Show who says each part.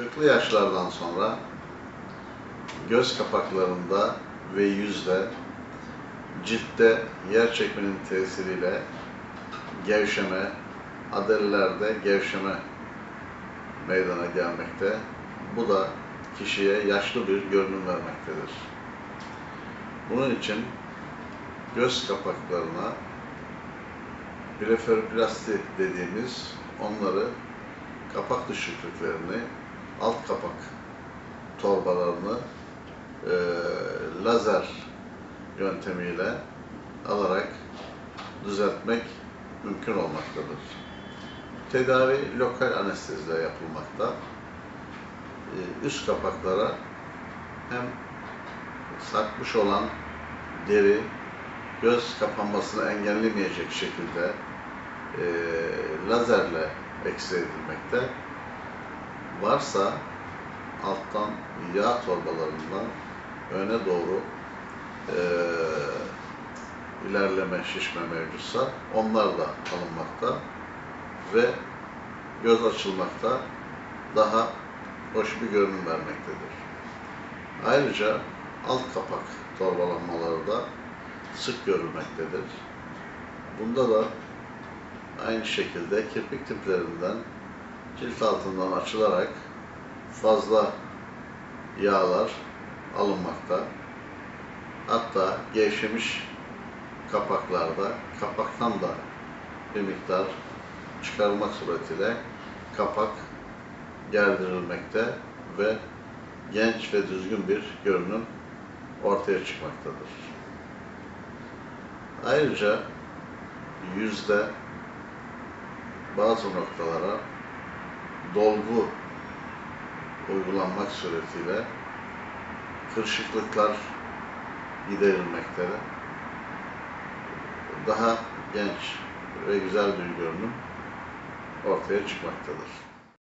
Speaker 1: 40'lı yaşlardan sonra göz kapaklarında ve yüzde, ciltte yer çekmenin tesiriyle gevşeme, adellerde gevşeme meydana gelmekte. Bu da kişiye yaşlı bir görünüm vermektedir. Bunun için göz kapaklarına blefaroplasti dediğimiz onları kapak düşüklüklerini, alt kapak torbalarını e, lazer yöntemiyle alarak düzeltmek mümkün olmaktadır. Tedavi lokal anesteziyle yapılmakta. E, üst kapaklara hem sarkmış olan deri göz kapanmasını engellemeyecek şekilde e, lazerle ekse edilmekte. Varsa alttan yağ torbalarından öne doğru e, ilerleme, şişme mevcutsa onlar da alınmakta ve göz açılmakta daha hoş bir görünüm vermektedir. Ayrıca alt kapak torbalanmaları da sık görülmektedir. Bunda da aynı şekilde kirpik tiplerinden cilt altından açılarak fazla yağlar alınmakta. Hatta gevşemiş kapaklarda kapaktan da bir miktar çıkarmak suretiyle kapak gerdirilmekte ve genç ve düzgün bir görünüm ortaya çıkmaktadır. Ayrıca yüzde bazı noktalara dolgu uygulanmak suretiyle kırışıklıklar giderilmektedir. Daha genç ve güzel bir görünüm ortaya çıkmaktadır.